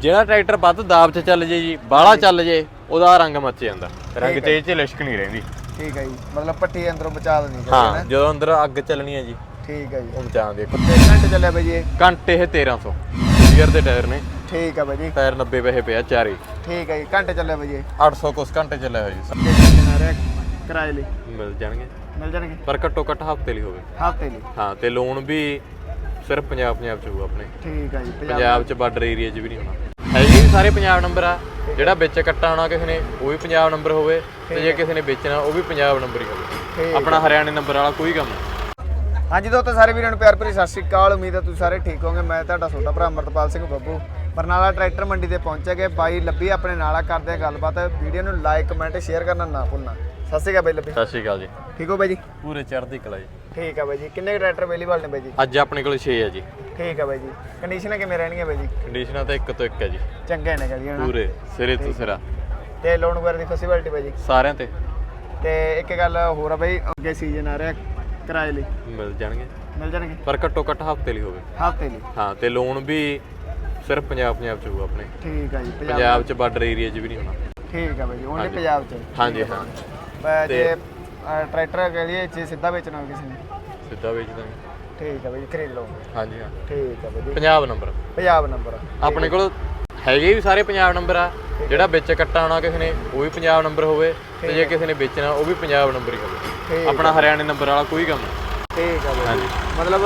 ਜਿਹੜਾ ਟਰੈਕਟਰ ਵੱਧ ਦਾਬ 'ਚ ਚੱਲ ਜੇ ਜੀ ਬਾਹਲਾ ਚੱਲ ਜੇ ਉਹਦਾ ਰੰਗ ਮੱਚ ਜਾਂਦਾ। ਰੰਗ ਤੇ ਇਹ 'ਚ ਲਿਸ਼ਕ ਨਹੀਂ ਰਹਿੰਦੀ। ਠੀਕ ਹੈ ਜੀ। ਮਤਲਬ ਪੱਟੀ ਅੰਦਰੋਂ ਬਚਾ ਦੇਣੀ ਹਾਂ ਜਦੋਂ ਅੰਦਰ ਅੱਗ ਚੱਲਣੀ ਹੈ ਜੀ ਠੀਕ ਹੈ ਜੀ। ਉਹ ਬਚਾ ਦੇ ਤੇ ਘੰਟੇ ਚੱਲਿਆ ਬਾਈ ਜੀ ਇਹ? ਘੰਟੇ ਇਹ 1300 ਗੀਅਰ ਦੇ ਟਾਇਰ ਨੇ। ਠੀਕ ਹੈ ਬਾਈ ਜੀ। ਟਾਇਰ 90 ਪੈਸੇ ਪਿਆ ਚਾਰੇ। ਠੀਕ ਹੈ ਜੀ। ਘੰਟੇ ਚੱਲਿਆ ਬਾਈ ਜੀ। ਇਹ? 800 ਕੁਸ ਘੰਟੇ ਚੱਲਿਆ ਹੋਇਆ ਜੀ। ਰਿਹਾ ਕਿਰਾਏ ਲਈ। ਮਿਲ ਜਾਣਗੇ। ਮਿਲ ਜਾਣਗੇ? ਪਰ ਘੱਟੋ ਘੱਟ ਹਫ਼ਤੇ ਲਈ ਹੋਵੇ। ਹਫ਼ਤੇ ਲਈ। ਹਾਂ ਤੇ ਲੋਨ ਵੀ ਸਿਰਫ ਪੰਜਾਬ ਪੰਜਾਬ ਚ ਹੋਊ ਆਪਣੇ। ਠੀਕ ਹੈ ਜੀ ਪੰਜਾਬ ਚ ਬਾਰਡਰ ਏਰੀਆ 'ਚ ਵੀ ਨਹੀਂ ਹੋਣਾ। ਵੀ ਸਾਰੇ ਪੰਜਾਬ ਨੰਬਰ ਆ। ਜਿਹੜਾ ਵਿੱਚ ਕੱਟਾ ਆਉਣਾ ਕਿਸੇ ਨੇ ਉਹ ਵੀ ਪੰਜਾਬ ਨੰਬਰ ਹੋਵੇ ਤੇ ਜੇ ਕਿਸੇ ਨੇ ਵੇਚਣਾ ਉਹ ਵੀ ਪੰਜਾਬ ਨੰਬਰ ਹੀ ਹੋਵੇ। ਆਪਣਾ ਹਰਿਆਣੇ ਨੰਬਰ ਵਾਲਾ ਕੋਈ ਕੰਮ ਨਹੀਂ। ਹਾਂਜੀ ਦੋਸਤੋ ਸਾਰੇ ਵੀਰਾਂ ਨੂੰ ਪਿਆਰ ਭਰੀ ਸਤਿ ਸ਼੍ਰੀ ਅਕਾਲ। ਉਮੀਦ ਹੈ ਤੁਸੀਂ ਸਾਰੇ ਠੀਕ ਹੋਵੋਗੇ। ਮੈਂ ਤੁਹਾਡਾ ਛੋਟਾ ਭਰਾ ਅਮਰਤਪਾਲ ਸਿੰਘ ਬੱਬੂ। ਬਰਨਾਲਾ ਟਰੈਕਟਰ ਮੰਡੀ ਤੇ ਪਹੁੰਚੇ ਗਏ। ਬਾਈ ਲੱਭੀ ਆਪਣੇ ਨਾਲ ਆ ਕਰਦੇ ਆ ਗੱਲਬਾਤ। ਵੀਡੀਓ ਨੂੰ ਲਾਈਕ ਕਮੈਂਟ ਸ਼ੇਅਰ ਕਰਨਾ ਨਾ ਭੁੱਲਣਾ। ਸਤਿ ਸ਼੍ਰੀ ਅਕਾਲ ਬਾਈ ਲੱਭੀ। ਸਤਿ ਸ਼੍ਰੀ ਅਕਾਲ ਜੀ। ਠੀਕ ਹੋ ਬਾਈ ਜੀ? ਪੂਰੇ ਚੜ੍ਹਦੀ ਕਲਾ ਜੀ। ਠੀਕ ਹੈ ਬਾਈ ਜੀ। ਕਿੰਨੇ ਟਰੈਕਟਰ ਅਵੇਲੇਬਲ ਨੇ ਬਾਈ ਜੀ? ਅੱਜ ਆਪਣੇ ਕੋਲ 6 ਹੈ ਜੀ। ਠੀਕ ਹੈ ਬਾਈ ਜੀ। ਕੰਡੀਸ਼ਨਾਂ ਕਿਵੇਂ ਰਹਿਣਗੀਆਂ ਬਾਈ ਜੀ? ਕੰਡੀਸ਼ਨਾਂ ਤਾਂ ਇੱਕ ਤੋਂ ਇੱਕ ਹੈ ਜੀ। ਚੰਗੇ ਨੇ ਗਲੀਆਂ ਨਾ ਪੂਰੇ ਸਿਰੇ ਤੋਂ ਸਿਰਾ। ਤੇ ਲੋਨ ਵਗੈਰਾ ਦੀ ਫੈਸਿਲਿਟੀ ਬਾਈ ਜੀ? ਸਾਰਿਆਂ ਤੇ। ਤੇ ਇੱਕ ਗੱਲ ਹੋਰ ਆ ਬਾਈ ਅੱਗੇ ਸੀਜ਼ਨ ਆ ਰਿਹਾ ਕਿਰਾਏ ਲਈ। ਮਿਲ ਜਾਣਗੇ। ਮਿਲ ਜਾਣਗੇ? ਪਰ ਘੱਟੋ ਘੱਟ ਹਫ਼ਤੇ ਲਈ ਹੋਵੇ। ਹਫ਼ਤੇ ਲਈ। ਹਾਂ ਤੇ ਲੋਨ ਵੀ ਸਿਰਫ ਪੰਜਾਬ ਪੰਜਾਬ ਚ ਹੋਊ ਆਪਣੇ। ਠੀਕ ਹੈ ਜੀ ਪੰਜਾਬ ਚ। ਬਾਰਡਰ ਏਰੀਆ 'ਚ ਵੀ ਨਹੀਂ ਹੋਣਾ। ਠੀਕ ਹੈ ਬਾਈ ਜੀ ਓਨਲੀ ਪੰਜਾਬ ਚ। ਹਾਂਜੀ ਹਾਂ। ਅ, ਟਰੈਕਟਰ ਕਹ ਲਈਏ ਜੇ ਸਿੱਧਾ ਵੇਚਣਾ ਕਿਸੇ ਨੇ। ਸਿੱਧਾ ਵੇਚ ਦਾਂਗੇ ਠੀਕ ਹੈ ਬਾਈ ਖਰੀਦ ਲਓ ਹਾਂਜੀ ਹਾਂ। ਠੀਕ ਹੈ ਬਾਈ ਪੰਜਾਬ ਨੰਬਰ। ਪੰਜਾਬ ਨੰਬਰ। ਆਪਣੇ ਕੋਲ ਹੈਗੇ ਵੀ ਸਾਰੇ ਪੰਜਾਬ ਨੰਬਰ ਆ। ਜਿਹੜਾ ਵਿੱਚ ਕੱਟਾ ਆਉਣਾ ਕਿਸੇ ਨੇ ਉਹ ਵੀ ਪੰਜਾਬ ਨੰਬਰ ਹੋਵੇ। ਤੇ ਜੇ ਕਿਸੇ ਨੇ ਵੇਚਣਾ ਉਹ ਵੀ ਪੰਜਾਬ ਨੰਬਰ ਹੀ ਹੋਵੇ। ਆਪਣਾ ਹਰਿਆਣੇ ਨੰਬਰ ਵਾਲਾ ਕੋਈ ਕੰਮ ਨਹੀਂ। ਠੀਕ ਹੈ ਬਾਈ ਮਤਲਬ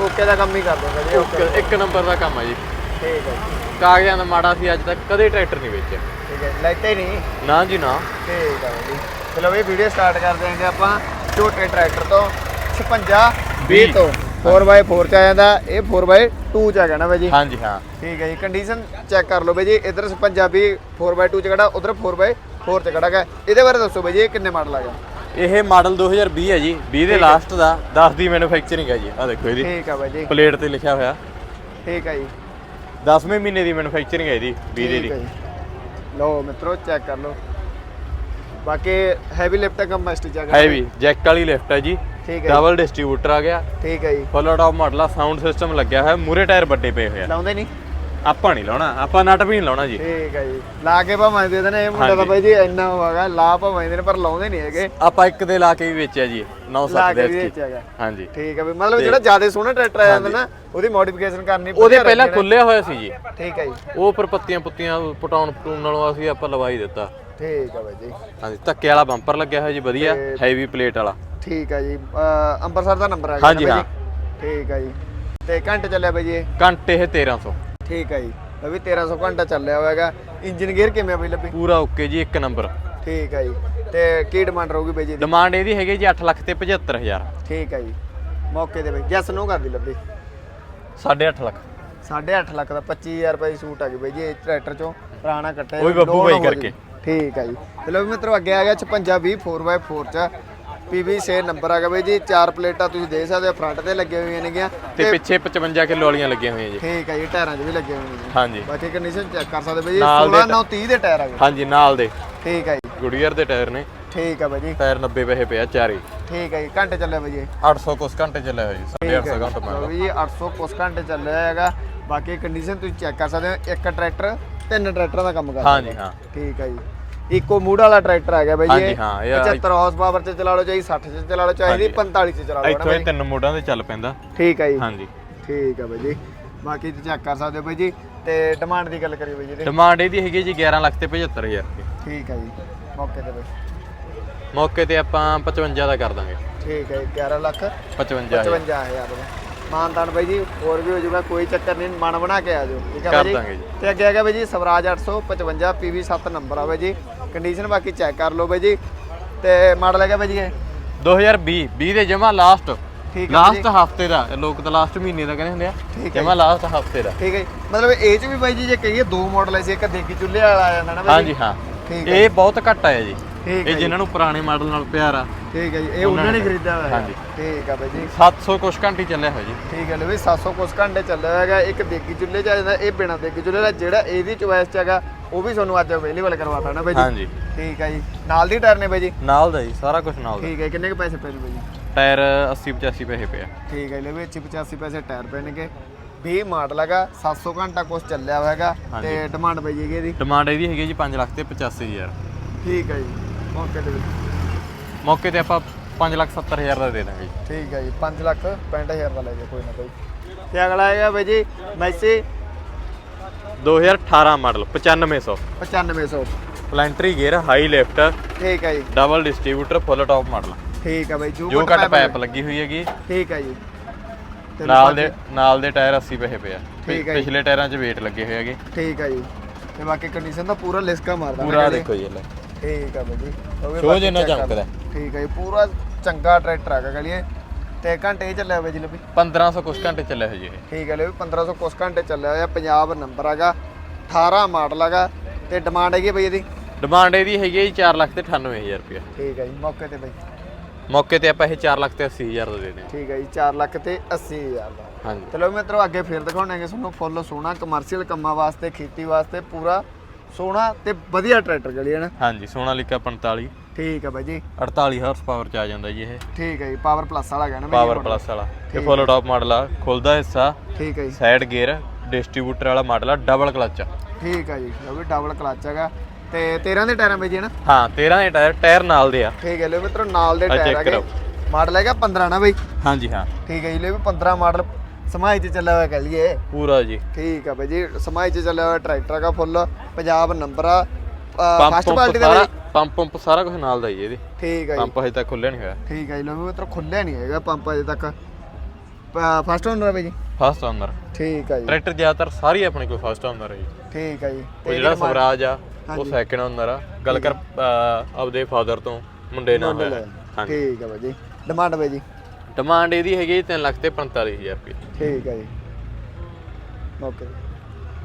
ਓਕੇ ਦਾ ਕੰਮ ਹੀ ਕਰ ਜੀ ਓਕੇ। ਇੱਕ ਨੰਬਰ ਦਾ ਕੰਮ ਆ ਜੀ। ਠੀਕ ਹੈ ਜੀ। ਕਾਗਜ਼ਾਂ ਦਾ ਮਾੜਾ ਸੀ ਅੱਜ ਤੱਕ ਕਦੇ ਟਰੈਕਟਰ ਨਹੀਂ ਵੇਚਿਆ। ਠੀਕ ਹੈ ਲੈਤੇ ਨਹੀਂ। ਨਾ ਜੀ ਨਾ। ਠੀਕ ਹੈ ਜੀ। ਚਲੋ ਇਹ ਵੀਡੀਓ ਸਟਾਰਟ ਕਰ ਦਿਆਂਗੇ ਆਪਾਂ ਛੋਟੇ ਟਰੈਕਟਰ ਤੋਂ 56 20 ਤੋਂ। 4x4 ਚ ਆ ਜਾਂਦਾ ਇਹ 4x2 ਚ ਆ ਗਿਆ ਨਾ ਬਾਈ ਜੀ? ਹਾਂਜੀ ਹਾਂ। ਠੀਕ ਹੈ ਜੀ ਕੰਡੀਸ਼ਨ ਚੈੱਕ ਕਰ ਲਓ ਬਾਈ ਜੀ ਇਧਰ ਪੰਜਾਬੀ 4x2 ਚ ਖੜਾ ਉਧਰ 4x4 ਚ ਖੜਾ ਗਾ। ਇਹਦੇ ਬਾਰੇ ਦੱਸੋ ਬਾਈ ਜੀ ਇਹ ਕਿੰਨੇ ਮਾਡਲ ਆ ਗਿਆ ਇਹ ਮਾਡਲ 2020 ਹੈ ਜੀ 20 ਦੇ ਲਾਸਟ ਦਾ 10 ਦੀ ਮੈਨੂਫੈਕਚਰਿੰਗ ਹੈ ਜੀ ਆ ਦੇਖੋ ਇਹਦੀ। ਠੀਕ ਆ ਬਾਈ ਜੀ। ਪਲੇਟ ਤੇ ਲਿਖਿਆ ਹੋਇਆ। ਠੀਕ ਆ ਜੀ। 10ਵੇਂ ਮਹੀਨੇ ਦੀ ਮੈਨੂਫੈਕਚਰਿੰਗ ਹੈ ਇਹਦੀ 20 ਦੀ ਠੀਕ ਆ ਜੀ। ਲਓ ਮਿੱਤਰੋ ਚੈੱਕ ਕਰ ਲਓ। ਬਾਕੀ ਹੈਵੀ ਲਿਫਟ ਕੰਪੈਸਟੀ ਚ ਆ ਗਿਆ ਹੈਵੀ ਜੈਕ ਵਾਲੀ ਲਿਫਟ ਹੈ ਜੀ। ਠੀਕ ਹੈ ਡਬਲ ਡਿਸਟ੍ਰੀਬਿਊਟਰ ਆ ਗਿਆ। ਠੀਕ ਹੈ ਜੀ। ਫੁੱਲ ਟਾਪ ਮਾਡਲ ਆ ਸਾਊਂਡ ਸਿਸਟਮ ਲੱਗਿਆ ਹੋਇਆ ਮੂਰੇ ਟਾਇਰ ਵੱਡੇ ਪਏ ਹੋਏ ਆ। ਲਾਉਂਦੇ ਨਹੀਂ? ਆਪਾਂ ਨਹੀਂ ਲਾਉਣਾ ਆਪਾਂ ਨਟ ਵੀ ਨਹੀਂ ਲਾਉਣਾ ਜੀ। ਠੀਕ ਹੈ ਜੀ। ਲਾ ਕੇ ਭਾਵੇਂ ਦੇ ਦੇਣੇ ਇਹ ਮੁੰਡਾ ਤਾਂ। ਬਾਈ ਜੀ ਇੰਨਾ ਹੋਗਾ ਲਾ ਭਾਵੇਂ ਦੇ ਨੇ ਪਰ ਲਾਉਂਦੇ ਨਹੀਂ ਹੈਗੇ। ਆਪਾਂ ਇੱਕ ਦੇ ਲਾ ਕੇ ਵੀ ਵੇਚਿਆ ਜੀ 9 ਲਾ 7 ਕੇ ਦੇ ਵਿੱਚ ਹਾਂਜੀ। ਠੀਕ ਹੈ ਵੀ ਮਤਲਬ ਜਿਹੜਾ ਜ਼ਿਆਦਾ ਸੋਹਣਾ ਟਰੈਕਟਰ ਆ ਜਾਂਦਾ ਨਾ ਉਹਦੀ ਮੋਡੀਫਿਕੇਸ਼ਨ ਕਰਨੀ ਉਹਦੇ ਪਹਿਲਾਂ ਖੁੱਲਿਆ ਹੋਇਆ ਸੀ ਜੀ। ਠੀਕ ਹੈ ਜੀ। ਉਹ ਪਰ ਪੱਤੀਆਂ ਪੁੱਤੀਆਂ ਪਟਾਉਣ ਪਟੂਣ ਨਾਲੋਂ ਅਸੀਂ ਆਪਾਂ ਲਵਾ ਹੀ ਦਿੱਤਾ। ਠੀਕ ਹੈ ਬਾਈ ਜੀ। ਹਾਂਜੀ ਧੱਕੇ ਵਾਲਾ ਬੰਪਰ ਲੱਗਿਆ ਹੋਇਆ ਜੀ ਵਧੀਆ ਹੈਵੀ ਪਲੇਟ ਵਾਲਾ। ਠੀਕ ਹੈ ਜੀ। ਅੰਮ੍ਰਿਤਸਰ ਦਾ ਨੰਬਰ ਆ ਗਿਆ ਹਾਂਜੀ, ਹਾਂ। ਠੀਕ ਹੈ ਜੀ। ਤੇ ਘੰਟੇ ਚੱਲਿਆ ਬਾਈ ਜੀ? ਘੰਟੇ ਇਹ 1300 ਠੀਕ ਹੈ ਜੀ। ਵੀ 1300 ਘੰਟਾ ਚੱਲਿਆ ਹੋਇਆਗਾ ਇੰਜਨ ਗੇਅਰ ਕਿਵੇਂ ਆ ਬਾਈ ਲੱਭੀ ਪੂਰਾ ਓਕੇ ਜੀ ਇੱਕ ਨੰਬਰ। ਠੀਕ ਹੈ ਜੀ। ਤੇ ਕੀ ਡਿਮਾਂਡ ਰਹੂਗੀ ਬਾਈ ਜੀ ਦੀ ਡਿਮਾਂਡ ਇਹਦੀ ਹੈਗੀ ਜੀ 8 ਲੱਖ ਤੇ 75000 ਠੀਕ ਹੈ ਜੀ। ਮੌਕੇ ਤੇ ਬਾਈ। ਜੈਸ ਨੋ ਕਰਦੀ ਲੱਭੀ 8.5 ਲੱਖ। 8.5 ਲੱਖ ਦਾ 25000 ਰੁਪਏ ਦੀ ਸੂਟ ਆ ਗਈ ਬਾਈ ਜੀ ਇਹ ਟਰੈਕਟਰ ਚੋਂ ਪੁਰਾਣਾ ਕੱਟਿਆ ਉਹ ਵੀ ਬੱਬੂ। ਕਰਕੇ। ਠੀਕ ਹੈ ਜੀ। ਚਲੋ ਵੀ ਮਿੱਤਰੋ ਅੱਗੇ ਆ ਗਿਆ 5620 4x4 ਚ। ਪੀਵੀ 6 ਨੰਬਰ ਆ ਗਿਆ ਬਾਈ ਜੀ ਚਾਰ ਪਲੇਟਾਂ ਤੁਸੀਂ ਦੇਖ ਸਕਦੇ ਹੋ ਫਰੰਟ ਤੇ ਲੱਗੇ ਹੋਈਆਂ ਨੇਗੀਆਂ ਤੇ ਪਿੱਛੇ 55 ਕਿਲੋ ਵਾਲੀਆਂ ਲੱਗੀਆਂ ਹੋਈਆਂ ਜੀ। ਠੀਕ ਹੈ ਜੀ ਟਾਇਰਾਂ 'ਚ ਵੀ ਲੱਗੇ ਹੋਏ ਨੇ। ਹਾਂਜੀ। ਬਾਕੀ ਕੰਡੀਸ਼ਨ ਚੈੱਕ ਕਰ ਸਕਦੇ ਬਾਈ ਜੀ ਨਾਲ ਦੇ 16 9 30 ਦੇ ਟਾਇਰ ਆ ਗਏ ਹਾਂਜੀ ਨਾਲ ਦੇ। ਠੀਕ ਹੈ ਜੀ। ਗੁੜੀਅਰ ਦੇ ਟਾਇਰ ਨੇ। ਠੀਕ ਹੈ ਬਾਈ ਜੀ। ਟਾਇਰ 90 ਪੈਸੇ ਪਿਆ ਚਾਰੇ। ਠੀਕ ਹੈ ਜੀ ਘੰਟੇ ਚੱਲਿਆ ਬਾਈ ਜੀ। 800 ਕੁਸ ਘੰਟੇ ਚੱਲਿਆ ਹੋਇਆ ਜੀ 850 ਘੰਟੇ ਮੰਨ ਵੀ ਜੀ 800 ਕੁਸ ਘੰਟੇ ਚੱਲ ਰਿਹਾ ਹੈਗਾ। ਬਾਕੀ ਕੰਡੀਸ਼ਨ ਤੁਸੀਂ ਚੈੱਕ ਕਰ ਸਕਦੇ ਹੋ ਇੱਕ ਟਰੈਕਟਰ ਤਿੰਨ ਟਰੈਕਟਰਾਂ ਦਾ ਕੰਮ ਕਰਦਾ ਹਾਂਜੀ ਹਾਂ। ਠੀਕ ਹੈ ਜੀ। ਇੱਕੋ ਮੂਡ ਵਾਲਾ ਟਰੈਕਟਰ ਹੈਗਾ ਬਾਈ ਜੀ ਹਾਂਜੀ, ਹਾਂ, ਇਹ ਆ- 75 ਹਾਰਸ ਪਾਵਰ ਤੇ ਚਲਾ ਲਓ ਚਾਹੀ 60 ਚ ਚਲਾ ਲਓ ਚਾਹੀ ਹਾਂਜੀ। 45 ਚ ਚਲਾ ਲਓ ਇੱਥੋਂ ਇਹ ਬਾਈ? ਤਿੰਨ ਮੋਢਾਂ ਤੇ ਚੱਲ ਪੈਂਦਾ। ਠੀਕ ਹੈ ਜੀ। ਹਾਂਜੀ। ਠੀਕ ਹੈ ਬਾਈ ਜੀ। ਬਾਕੀ ਤੁਸੀਂ ਚੈੱਕ ਕਰ ਸਕਦੇ ਹੋ ਬਾਈ ਜੀ। ਤੇ ਡਿਮਾਂਡ ਦੀ ਗੱਲ ਕਰੀਏ ਬਾਈ ਜੀ ਇਹਦੀ। ਡਿਮਾਂਡ ਇਹਦੀ ਹੈਗੀ ਜੀ 11 ਲੱਖ ਤੇ 75000 ਰੁਪਏ ਠੀਕ ਹੈ ਜੀ। ਮੌਕੇ ਤੇ ਬਾਈ। ਮੌਕੇ ਤੇ ਆਪਾਂ 55 ਦਾ ਕਰ ਦਾਂਗੇ। ਠੀਕ ਹੈ ਜੀ 11 ਲੱਖ 55000 55000 ਦਾ ਮਾਨਤਾਨ ਬਾਈ ਜੀ ਹੋਰ ਵੀ ਹੋ ਜਾਊਗਾ ਕੋਈ ਚੱਕਰ ਨਹੀਂ ਮਨ ਬਣਾ ਕੇ ਆ ਜਾਓ। ਠੀਕ ਹੈ ਕਰ ਬਾਈ ਦਾਂਗੇ ਜੀ। ਤੇ ਅੱਗੇ ਆ ਗਿਆ ਬਾਈ ਜੀ ਸਵਰਾਜ 855 PV 7 ਨੰਬਰ ਆ ਬਾਈ ਜੀ। ਕੰਡੀਸ਼ਨ ਬਾਕੀ ਚੈੱਕ ਕਰ ਲਓ ਬਾਈ ਜੀ। ਤੇ ਮਾਡਲ ਹੈਗਾ ਬਾਈ ਜੀ ਇਹ? 2020 20 ਦੇ ਜਮਾ ਲਾਸਟ ਠੀਕ ਹੈ ਲਾਸਟ ਹਫ਼ਤੇ ਦਾ ਲੋਕ ਤਾਂ ਲਾਸਟ ਮਹੀਨੇ ਦਾ ਕਹਿੰਦੇ ਹੁੰਦੇ ਆ। ਠੀਕ ਹੈ ਜਮਾ ਲਾਸਟ ਹਫ਼ਤੇ ਦਾ। ਠੀਕ ਹੈ ਜੀ। ਮਤਲਬ ਇਹ ਚ ਵੀ ਬਾਈ ਜੀ ਜੇ ਕਹੀਏ ਦੋ ਮਾਡਲ ਐ ਸੀ ਇੱਕ ਦੇਗੀ ਚੁੱਲ੍ਹੇ ਵਾਲਾ ਆ ਜਾਂਦਾ ਨਾ ਬਾਈ ਹਾਂਜੀ ਹਾਂ। ਠੀਕ ਹੈ ਇਹ ਬਹੁਤ ਘੱਟ ਆਇਆ ਜੀ। ਠੀਕ ਹੈ ਇਹ ਜਿਨ੍ਹਾਂ ਨੂੰ ਪੁਰਾਣੇ ਮਾਡਲ ਨਾਲ ਪਿਆਰ ਆ। ਠੀਕ ਹੈ ਜੀ। ਇਹ ਉਹਨਾਂ ਨੇ ਖਰੀਦਿਆ ਹੋਇਆ। ਹੈ। ਹਾਂਜੀ। ਠੀਕ ਹੈ ਬਾਈ ਜੀ। 700 ਕੁਛ ਘੰਟੇ ਚੱਲਿਆ ਹੋਇਆ ਜੀ। ਠੀਕ ਹੈ ਲੈ ਵੀ 700 ਕੁਸ ਘੰਟੇ ਚੱਲਿਆ ਹੈਗਾ। ਇੱਕ ਦੇਗੀ ਚੁੱਲ੍ਹੇ ਚ ਆ ਜਾਂਦਾ ਇਹ ਬਿਨਾ ਦੇਗੀ ਚੁੱਲ੍ਹੇ ਦਾ ਜਿਹੜਾ ਇਹਦੀ ਚੋਇਸ ਚ ਹੈਗਾ ਉਹ ਵੀ ਤੁਹਾਨੂੰ ਅੱਜ ਅਵੇਲੇਬਲ ਕਰਵਾਤਾ ਨਾ ਬਾਈ ਜੀ? ਹਾਂਜੀ। ਠੀਕ ਹੈ ਜੀ। ਨਾਲ ਦੀ ਟਾਇਰ ਨੇ ਬਾਈ ਜੀ? ਨਾਲ ਦਾ ਜੀ ਸਾਰਾ ਕੁਝ ਨਾਲ ਦਾ। ਠੀਕ ਹੈ ਕਿੰਨੇ ਕੁ ਪੈਸੇ ਪੈ ਬਾਈ ਜੀ? ਟਾਇਰ 80 85 ਪੈਸੇ ਪਿਆ ਠੀਕ ਹੈ ਲੈ ਵੀ 85 85 ਪੈਸੇ ਟਾਇਰ ਪੈਣਗੇ। 20 ਮਾਡਲ ਹੈਗਾ 700 ਘੰਟਾ ਕੁਛ ਚੱਲਿਆ ਹੋਇਆ ਹੈਗਾ ਤੇ ਡਿਮਾਂਡ ਪਈ ਹੈਗੀ ਇਹਦੀ? ਡਿਮਾਂਡ ਇਹਦੀ ਹੈਗੀ ਜੀ 5 ਲੱਖ ਤੇ 85000 ਠੀਕ ਹੈ ਜੀ ਦੇ ਵਿੱਚ ਮੌਕੇ ਤੇ ਆਪਾਂ 5 ਲੱਖ 70000 ਦਾ ਦੇ ਦਾਂਗੇ ਜੀ। ਠੀਕ ਹੈ ਜੀ 5 ਲੱਖ 65000 ਦਾ ਲੈ ਜਾਓ ਕੋਈ ਨਾ ਕੋਈ ਤੇ ਅਗਲਾ ਹੈਗਾ ਬਾਈ ਜੀ Massey 2018 model 9500 9500 planetary gear high lift ਠੀਕ ਹੈ ਜੀ। Double distributor full top model ਠੀਕ ਹੈ ਬਾਈ ਜੂ ਕੱਟ ਪਾਈਪ ਲੱਗੀ ਹੋਈ ਹੈਗੀ। ਠੀਕ ਹੈ ਜੀ। ਨਾਲ ਦੇ ਨਾਲ ਦੇ ਟਾਇਰ 80 ਪੈਸੇ ਪਿਆ। ਪਿਛਲੇ ਟਾਇਰਾਂ 'ਚ weight ਲੱਗੇ ਹੋਏ ਹੈਗੇ। ਠੀਕ ਹੈ ਜੀ। ਤੇ ਬਾਕੀ ਕੰਡੀਸ਼ਨ ਦਾ ਪੂਰਾ ਲਿਸਕਾ ਮਾਰਦਾ ਪੂਰਾ ਦੇਖੋ ਜੀ ਲੈ। ਠੀਕ ਹੈ ਬਾਈ ਜੀ। check ਕਰ ਚਮਕਦਾ। ਠੀਕ ਹੈ ਜੀ ਪੂਰਾ ਚੰਗਾ ਟਰੈਕਟਰ ਹੈਗਾ ਗਲੀਏ ਤੇ ਘੰਟੇ ਹੀ ਚੱਲਿਆ ਬਾਈ ਜੀ ਲੱਭੀ 1500 ਕੁਛ ਘੰਟੇ ਚੱਲੇ ਹੋਏ ਜੀ ਇਹ। ਠੀਕ ਹੈ ਲੈ ਵੀ 1500 ਕੁਸ ਘੰਟੇ ਚੱਲਿਆ ਹੋਇਆ ਪੰਜਾਬ ਨੰਬਰ ਹੈਗਾ 18 ਮਾਡਲ ਹੈਗਾ ਤੇ ਡਿਮਾਂਡ ਹੈਗੀ ਬਈ ਇਹਦੀ? ਡਿਮਾਂਡ ਇਹਦੀ ਹੈਗੀ ਹੈ ਜੀ 4 ਲੱਖ ਤੇ 98000 ਰੁਪਇਆ। ਠੀਕ ਹੈ ਜੀ ਮੌਕੇ ਤੇ ਬਈ। ਮੌਕੇ ਤੇ ਆਪਾਂ ਇਹ 4 ਲੱਖ ਤੇ 80000 ਦਾ ਦੇ ਦੇ ਠੀਕ ਹੈ ਜੀ 4 ਲੱਖ ਤੇ 80000 ਦਾ। ਹਾਂਜੀ। ਚਲੋ ਮਿੱਤਰੋ ਅੱਗੇ ਫਿਰ ਦਿਖਾਉਣਾਂਗੇ ਤੁਹਾਨੂੰ ਫੁੱਲ ਸੋਹਣਾ ਕਮਰਸ਼ੀਅਲ ਕੰਮਾਂ ਵਾਸਤੇ ਖੇਤੀ ਵਾਸਤੇ ਪੂਰਾ ਸੋਹਣਾ ਤੇ ਵਧੀਆ ਟਰੈਕਟਰ ਗਲੀ ਹੈ ਨਾ ਹਾਂਜੀ ਸੋਨਾਲੀਕਾ 45 ਠੀਕ ਹੈ ਬਾਈ ਜੀ। 48 ਹਾਰਸ ਪਾਵਰ ਚ ਆ ਜਾਂਦਾ ਜੀ ਇਹ। ਠੀਕ ਹੈ ਜੀ ਪਾਵਰ ਪਲੱਸ ਵਾਲਾ ਬਾਈ ਪਾਵਰ ਪਲੱਸ ਵਾਲਾ। ਇਹ ਫੁੱਲ ਟਾਪ ਮਾਡਲ ਆ ਖੁੱਲਦਾ ਹਿੱਸਾ ਠੀਕ ਹੈ ਜੀ। ਸਾਈਡ ਗੇਅਰ ਡਿਸਟ੍ਰੀਬਿਊਟਰ ਵਾਲਾ ਮਾਡਲ ਆ ਡਬਲ ਕਲਚ ਠੀਕ ਹੈ ਜੀ ਉਹ ਵੀ ਡਬਲ ਕਲਚ ਹੈਗਾ। ਤੇ 13 ਦੇ ਟਾਇਰਾਂ ਵਿੱਚ ਹੈ ਨਾ? ਹਾਂ 13 ਦੇ ਟਾਇਰ ਟਾਇਰ ਨਾਲ ਦੇ ਆ। ਠੀਕ ਹੈ ਲੋ ਮਿੱਤਰੋ ਨਾਲ ਦੇ ਟਾਇਰ ਹੈਗੇ। ਮਾਡਲ ਹੈਗਾ 15 ਨਾ ਬਈ। ਹਾਂਜੀ ਹਾਂ। ਠੀਕ ਹੈ ਜੀ ਲੈ ਵੀ 15 ਮਾਡਲ ਸਮਾਈ ਚ ਚੱਲਿਆ ਹੋਇਆ ਕਹ ਲਈਏ। ਪੂਰਾ ਜੀ। ਠੀਕ ਹੈ ਬਾਈ ਜੀ ਸਮਾਈ ਚ ਚੱਲਿਆ ਹੋਇਆ ਟਰੈਕਟਰ ਹੈਗਾ ਫੁੱਲ ਪੰਜਾਬ ਨੰਬਰ ਆ ਫਸਟ ਪਾਰਟੀ ਦਾ ਬਾਈ ਪੰਪ ਪੰਪ ਸਾਰਾ ਕੁਝ ਨਾਲ ਦਾ ਹੀ ਇਹਦੇ। ਠੀਕ ਹੈ ਜੀ। ਪੰਪ ਹਜੇ ਤੱਕ ਖੁੱਲਿਆ ਨਹੀਂ ਹੋਇਆ। ਠੀਕ ਹੈ ਜੀ ਲੋ ਮਿੱਤਰੋ ਖੁੱਲਿਆ ਨਹੀਂ ਹੈਗਾ ਪੰਪ ਅਜੇ ਤੱਕ। ਫਸਟ ਓਨਰ ਹੈ ਬਾਈ ਜੀ? ਫਸਟ ਓਨਰ ਠੀਕ ਹੈ ਜੀ। ਟਰੈਕਟਰ ਜ਼ਿਆਦਾਤਰ ਸਾਰੀ ਆਪਣੇ ਕੋਲ ਫਸਟ ਓਨਰ ਹੈ ਜੀ। ਠੀਕ ਹੈ ਜੀ। ਉਹ ਜਿਹੜਾ ਸਵਰਾਜ ਆ ਉਹ ਹਾਂਜੀ। ਸੈਕਿੰਡ ਓਨਰ ਆ। ਗੱਲ ਕਰ ਆਪਦੇ ਫਾਦਰ ਤੋਂ ਮੁੰਡੇ ਨਾਲ। ਹਾਂਜੀ। ਠੀਕ ਹੈ ਬਾਈ ਜੀ। ਡਿਮਾਂਡ ਬਾਈ ਜੀ। ਡਿਮਾਂਡ ਇਹਦੀ ਹੈਗੀ 3 ਲੱਖ ਤੇ 45000 ਰੁਪਏ। ਠੀਕ ਹੈ ਜੀ।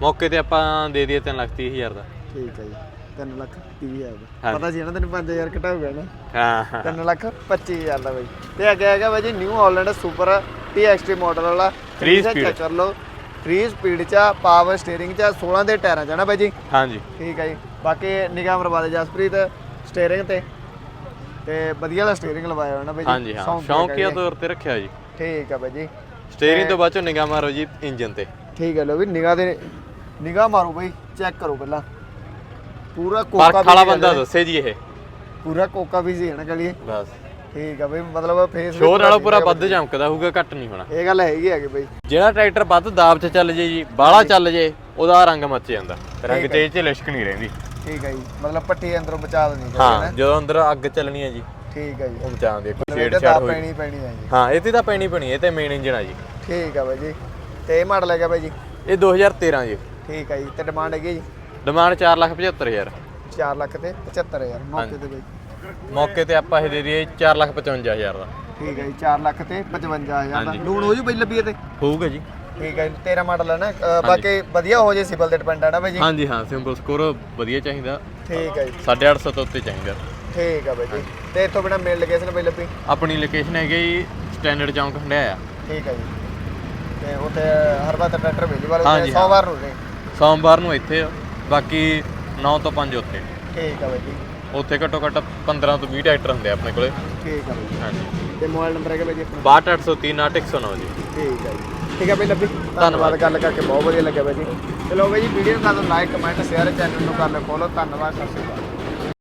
ਮੌਕੇ ਤੇ। ਆਪਾਂ ਦੇ ਦਈਏ 3 ਲੱਖ 30000 ਦਾ। ਠੀਕ ਹੈ ਜੀ। 3 ਲੱਖ 30 ਹਜ਼ਾਰ ਦਾ। ਹਾਂਜੀ। ਪਤਾ ਸੀ ਨਾ ਤੈਨੂੰ 5000 ਘਟਾਊਗਾ ਨਾ? ਹਾਂ ਹਾਂ। 3 ਲੱਖ 25000 ਦਾ ਬਾਈ। ਤੇ ਅੱਗੇ ਹੈਗਾ ਬਾਈ ਜੀ New Holland super TXT model ਵਾਲਾ। Three speed। check ਕਰ ਲਓ। 3 ਸਪੀਡ ਚ ਪਾਵਰ ਸਟੀਅਰਿੰਗ ਚ ਆ, 16 ਦੇ ਟਾਇਰਾਂ ਚ ਨਾ ਬਾਈ ਜੀ? ਹਾਂਜੀ। ਠੀਕ ਹੈ ਜੀ। ਬਾਕੀ ਨਿਗਾਹ ਮਰਵਾ ਦੇ ਜਸਪ੍ਰੀਤ ਸਟੀਅਰਿੰਗ ਤੇ। ਤੇ ਵਧੀਆ ਦਾ ਸਟੀਅਰਿੰਗ ਲਵਾਇਆ ਨਾ ਬਾਈ ਜੀ? ਹਾਂਜੀ ਹਾਂ। ਸੌਂਕ ਸ਼ੌਂਕੀਆ ਤੌਰ ਤੇ ਰੱਖਿਆ ਜੀ। ਠੀਕ ਹੈ ਬਾਈ ਜੀ। ਸਟੀਅਰਿੰਗ ਤੋਂ ਬਾਅਦ ਚੋਂ ਨਿਗਾਹ ਮਾਰੋ ਜੀ ਇੰਜਨ ਤੇ। ਠੀਕ ਹੈ ਲੋ ਵੀ ਨਿਗਾਹ ਦੇ ਨਿਗਾਹ ਮਾਰੋ ਬਾਈ ਚੈੱਕ ਕਰੋ ਪਹਿਲਾਂ। ਪੂਰਾ ਕੋਕਾ ਪਰਖ ਵਾਲਾ ਬੰਦਾ ਦੱਸੇ ਜੀ ਇਹ। ਪੂਰਾ ਕੋਕਾ ਵੀ ਸੀ ਨਾ ਗਲੀਏ ਬਸ। ਠੀਕ ਆ ਬਈ ਮਤਲਬ ਫੇਸ ਸ਼ੋਰ ਨਾਲੋਂ ਪੂਰਾ ਵੱਧ ਚਮਕਦਾ ਹੋਊਗਾ ਘੱਟ ਨਹੀਂ ਹੋਣਾ। ਇਹ ਗੱਲ ਹੈਗੀ ਹੈਗੀ ਬਈ। ਜਿਹੜਾ ਟਰੈਕਟਰ ਵੱਧ ਦਾਬ 'ਚ ਚੱਲ ਜੇ ਜੀ ਬਾਹਲਾ ਚੱਲ ਜੇ ਉਹਦਾ ਰੰਗ ਮੱਚ ਜਾਂਦਾ। ਰੰਗ ਤੇਜ਼ 'ਚ ਲਿਸ਼ਕ ਨਹੀਂ ਰਹਿੰਦੀ। ਠੀਕ ਹੈ ਜੀ। ਮਤਲਬ ਪੱਟੀ ਅੰਦਰੋਂ ਬਚਾ ਦੇਣੀ ਹਾਂ ਹੈ ਜਦੋਂ ਅੰਦਰ ਅੱਗ ਚੱਲਣੀ ਹੈ ਜੀ। ਠੀਕ ਹੈ ਜੀ। ਉਹ ਬਚਾਉਂਦੇ ਕੋਈ ਛੇੜ ਇਹਦੇ ਛਾੜ ਹੋਈ। ਪੈਣੀ ਪੈਣੀ ਹੈ ਜੀ। ਹਾਂ ਇਹ ਤੇ ਪੈਣੀ ਪੈਣੀ ਇਹ ਤੇ ਮੇਨ ਇੰਜਨ ਆ ਜੀ। ਠੀਕ ਆ ਬਾਈ ਜੀ। ਤੇ ਇਹ ਮਾਡਲ ਹੈਗਾ ਬਾਈ ਜੀ? ਇਹ 2013 ਜੀ। ਠੀਕ ਹੈ ਜੀ। ਤੇ ਡਿਮਾਂਡ ਹੈਗੀ ਜੀ? ਡਿਮਾਂਡ 475000 4 ਲੱਖ ਤੇ 75000 ਮੌਕੇ ਤੇ ਬਾਈ ਮੌਕੇ ਤੇ ਆਪਾਂ ਇਹ ਦੇ ਦਈਏ 455000 ਦਾ। ਠੀਕ ਹੈ ਜੀ 4 ਲੱਖ ਤੇ 55000 ਦਾ। ਲੋਨ ਹੋ ਜੂ ਬਈ ਲੱਭੀਏ ਤੇ? ਹੋਊਗਾ ਜੀ। ਠੀਕ ਹੈ ਜੀ 13 ਮਾਡਲ ਹੈ ਨਾ? ਅ, ਬਾਕੀ ਵਧੀਆ ਹੋ ਜੇ ਸਿਬਲ ਤੇ ਡਿਪੈਂਡ ਹੈ ਨਾ ਬਾਈ ਜੀ? ਹਾਂਜੀ ਹਾਂ ਸਿੰਪਲ ਸਕੋਰ ਵਧੀਆ ਚਾਹੀਦਾ। ਠੀਕ ਹੈ ਜੀ। 850 ਤੋਂ ਉੱਤੇ ਚਾਹੀਦਾ। ਠੀਕ ਆ ਬਾਈ ਜੀ। ਤੇ ਇੱਥੋਂ ਬਿਨਾ ਮੇਲ ਲੋਕੇਸ਼ਨ ਬਈ ਲੱਭੀ? ਆਪਣੀ ਲੋਕੇਸ਼ਨ ਹੈਗੀ ਜੀ ਸਟੈਂਡਰਡ ਚੌਂਕ ਹੰਡਿਆ ਠੀਕ ਹੈ ਜੀ। ਤੇ ਉੱਥੇ ਹਰ ਵਾਰ ਟਰੈਕਟਰ ਅਵੇਲੇਬਲ ਹਾਂਜੀ, ਹੁੰਦੇ ਹਾਂ। ਸੋਮਵਾਰ ਨੂੰ ਨੇ ਸੋਮਵਾਰ ਨੂੰ ਇੱਥੇ ਆ, ਬਾਕੀ 9 ਤੋਂ 5 ਉੱਥੇ। ਠੀਕ ਆ ਬਾਈ ਜੀ। ਉੱਥੇ ਘੱਟੋ ਘੱਟ 15 ਤੋਂ 20 ਟਰੈਕਟਰ ਹੁੰਦੇ ਆ ਆਪਣੇ ਕੋਲੇ। ਠੀਕ ਆ ਬਾਈ ਜੀ। ਹਾਂਜੀ। ਤੇ ਮੋਬਾਈਲ ਨੰਬਰ ਹੈਗਾ ਬਾਈ ਜੀ ਆਪਣਾ? 62803 809 ਜੀ। ਠੀਕ ਆ ਜੀ। ਠੀਕ ਆ ਬਾਈ ਲੱਭੀ? ਧੰਨਵਾਦ। ਗੱਲ ਕਰਕੇ ਬਹੁਤ ਵਧੀਆ ਲੱਗਿਆ ਬਾਈ ਜੀ। ਚਲੋ ਬਾਈ ਜੀ ਵੀਡੀਓ ਨੂੰ ਕਰ ਦਿਓ ਲਾਈਕ ਕਮੈਂਟ ਸ਼ੇਅਰ ਚੈਨਲ ਨੂੰ ਕਰ ਲਿਓ ਫੋਲੋ ਧੰਨਵਾਦ ਸਤਿ ਸ਼੍ਰੀ ਅਕਾਲ।